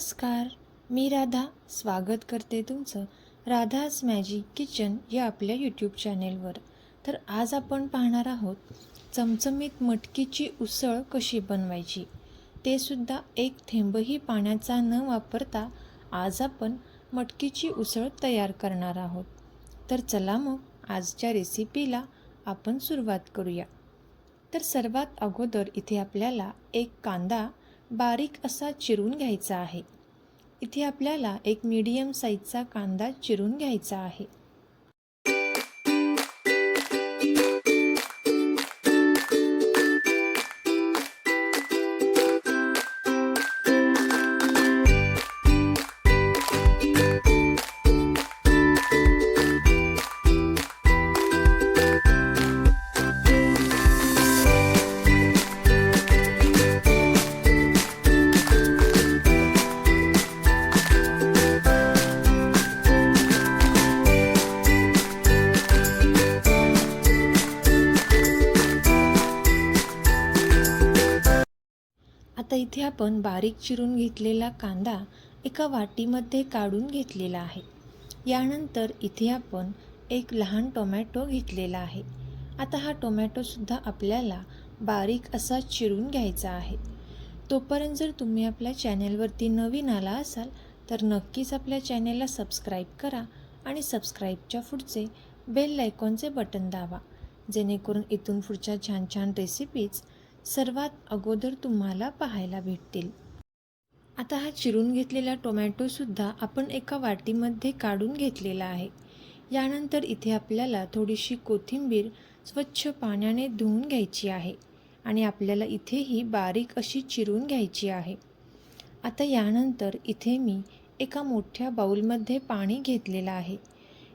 नमस्कार मी राधा. स्वागत करते तुमचं राधाज मॅजिक किचन या आपल्या यूट्यूब चॅनेलवर तर आज आपण पाहणार आहोत चमचमीत मटकीची उसळ कशी बनवायची? ते सुद्धा एक थेंबही पाण्याचा न वापरता आज आपण मटकीची उसळ तयार करणार आहोत. तर चला मग आजच्या रेसिपीला आपण सुरुवात करूया. तर सर्वात अगोदर इथे आपल्याला एक कांदा बारीक असा चिरून घ्यायचा आहे. इथे आपल्याला एक मीडियम साईजचा कांदा चिरून घ्यायचा आहे. आता इथे आपण बारीक चिरून घेतलेला कांदा एका वाटीमध्ये काढून घेतलेला आहे. यानंतर इथे आपण एक लहान टोमॅटो घेतलेला आहे. आता हा टोमॅटोसुद्धा आपल्याला बारीक असा चिरून घ्यायचा आहे. तोपर्यंत जर तुम्ही आपल्या चॅनेलवरती नवीन आला असाल तर नक्कीच आपल्या चॅनेलला सबस्क्राईब करा आणि सबस्क्राईबच्या पुढचे बेल लायकॉनचे बटन दाबा. जेणेकरून इथून पुढच्या छान छान रेसिपीज सर्वात अगोदर तुम्हाला पाहायला भेटतील. आता हा चिरून घेतलेला टोमॅटोसुद्धा आपण एका वाटीमध्ये काढून घेतलेला आहे. यानंतर इथे आपल्याला थोडीशी कोथिंबीर स्वच्छ पाण्याने धुवून घ्यायची आहे आणि आपल्याला इथेही बारीक अशी चिरून घ्यायची आहे. आता यानंतर इथे मी एका मोठ्या बाऊलमध्ये पाणी घेतलेलं आहे.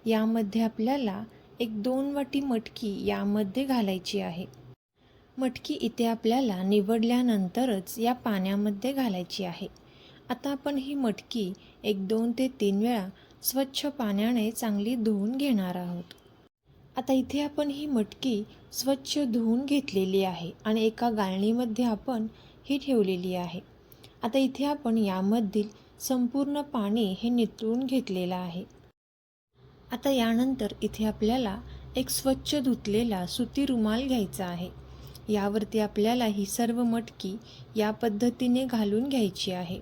यामध्ये आपल्याला एक दोन वाटी मटकी यामध्ये घालायची आहे. मटकी इथे आपल्याला निवडल्यानंतरच या पाण्यामध्ये घालायची आहे. आता आपण ही मटकी एक दोन ते तीन वेळा स्वच्छ पाण्याने चांगली धुवून घेणार आहोत. आता इथे आपण ही मटकी स्वच्छ धुवून घेतलेली आहे आणि एका गाळणीमध्ये आपण ही ठेवलेली आहे. आता इथे आपण यामधील संपूर्ण पाणी हे नितळून घेतलेलं आहे. आता यानंतर इथे आपल्याला एक स्वच्छ धुतलेला सुती रुमाल घ्यायचा आहे. यावरती आपल्याला ही सर्व मटकी या पद्धतीने घालून घ्यायची आहे.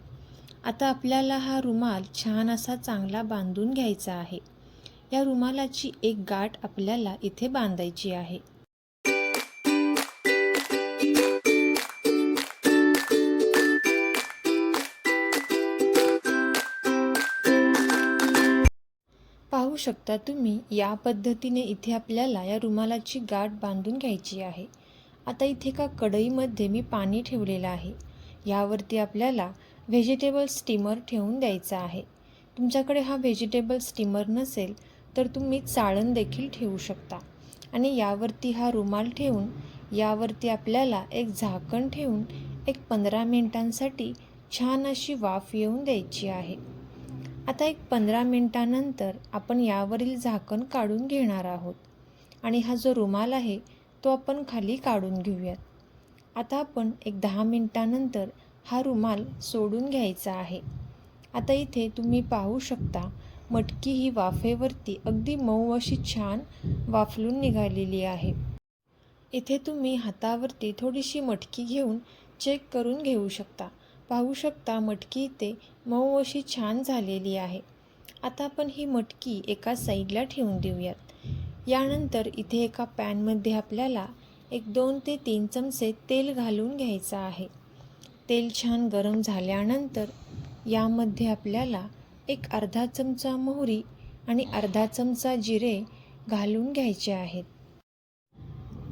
आता आपल्याला हा रुमाल छान असा चांगला बांधून घ्यायचा आहे. या रुमालाची एक गाठ आपल्याला इथे बांधायची आहे. पाहू शकता तुम्ही या पद्धतीने इथे आपल्याला या रुमालाची गाठ बांधून घ्यायची आहे. आता इथे का कढईमध्ये मी पाणी ठेवलेलं आहे. यावरती आपल्याला व्हेजिटेबल स्टीमर ठेवून द्यायचा आहे. तुमच्याकडे हा व्हेजिटेबल स्टीमर नसेल तर तुम्ही चाळण देखील ठेवू शकता. आणि यावरती हा रुमाल ठेवून यावरती आपल्याला एक झाकण ठेवून एक पंधरा मिनिटांसाठी छान अशी वाफ येऊन द्यायची आहे. आता एक पंधरा मिनिटानंतर आपण यावरील झाकण काढून घेणार आहोत. आणि हा जो रुमाल आहे तो आपण खाली काढून घेऊयात. आता आपण एक दहा मिनटानंतर हा रुमाल सोडून घ्यायचा आहे. आता इथे तुम्ही पाहू शकता मटकी ही वाफेवरती अगदी मऊ अशी छान वाफलून निघालेली आहे. इथे तुम्ही हातावरती थोडीशी मटकी घेऊन चेक करून घेऊ शकता. पाहू शकता मटकी इथे मऊ अशी छान झालेली आहे. आता आपण ही मटकी एका साईडला ठेवून देऊयात. यानंतर इथे एका पॅनमध्ये आपल्याला एक दोन ते तीन चमचे तेल घालून घ्यायचं आहे. तेल छान गरम झाल्यानंतर यामध्ये आपल्याला एक अर्धा चमचा मोहरी आणि अर्धा चमचा जिरे घालून घ्यायचे आहेत.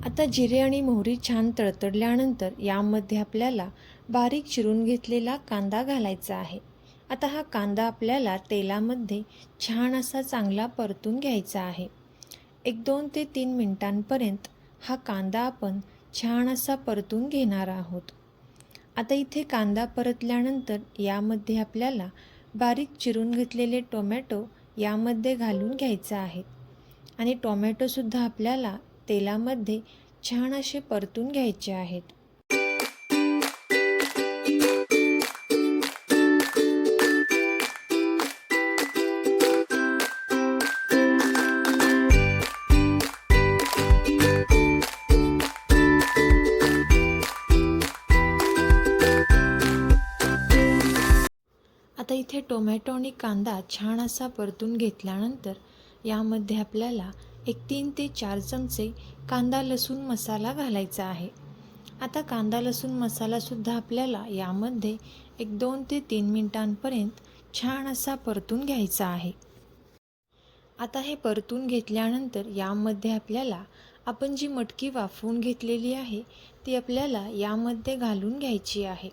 आता जिरे आणि मोहरी छान तडतडल्यानंतर यामध्ये आपल्याला बारीक चिरून घेतलेला कांदा घालायचा आहे. आता हा कांदा आपल्याला तेलामध्ये छान असा चांगला परतून घ्यायचा आहे. एक दोन ते तीन मिनटांपर्यंत हा कांदा आपण छान असा परतून घेणार आहोत. आता इथे कांदा परतल्यानंतर यामध्ये आपल्याला बारीक चिरून घेतलेले टोमॅटो यामध्ये घालून घ्यायचं आहे. आणि टोमॅटोसुद्धा आपल्याला तेलामध्ये छान असे परतून घ्यायचे आहेत. इथे टोमॅटो आणि कांदा छान असा परतून घेतल्यानंतर यामध्ये आपल्याला एक तीन ते चार चमचे कांदा लसूण मसाला घालायचा आहे. आता कांदा लसूण मसालासुद्धा आपल्याला यामध्ये एक दोन ते तीन मिनटांपर्यंत छान असा परतून घ्यायचा आहे. आता हे परतून घेतल्यानंतर यामध्ये आपल्याला आपण जी मटकी वाफवून घेतलेली आहे ती आपल्याला यामध्ये घालून घ्यायची आहे.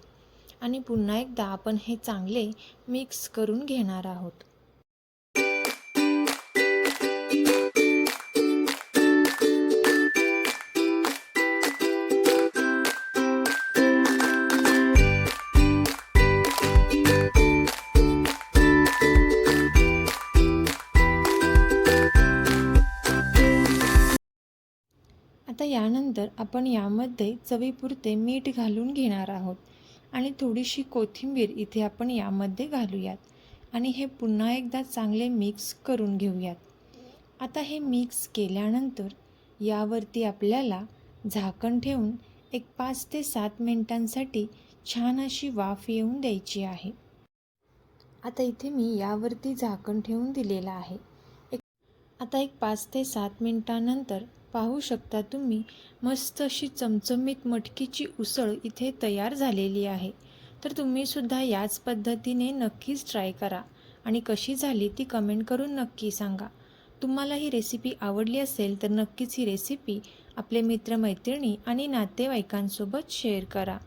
आणि पुन्हा एकदा आपण हे चांगले मिक्स करून घेणार आहोत. आता यानंतर आपण यामध्ये चवीपुरते मीठ घालून घेणार आहोत. आणि थोडीशी कोथिंबीर इथे आपण यामध्ये घालूयात. आणि हे पुन्हा एकदा चांगले मिक्स करून घेऊयात. आता हे मिक्स केल्यानंतर यावरती आपल्याला झाकण ठेवून एक पाच ते सात मिनिटांसाठी छान अशी वाफ येऊन द्यायची आहे. आता इथे मी यावरती झाकण ठेवून दिलेलं आहे. एक आता एक पाच ते सात मिनिटानंतर पाहू शकता तुम्ही मस्त अशी चमचमीत मटकीची उसळ इथे तयार झालेली आहे. तर तुम्हीसुद्धा याच पद्धतीने नक्कीच ट्राय करा. आणि कशी झाली ती कमेंट करून नक्की सांगा. तुम्हाला ही रेसिपी आवडली असेल तर नक्कीच ही रेसिपी आपले मित्रमैत्रिणी आणि नातेवाईकांसोबत शेअर करा.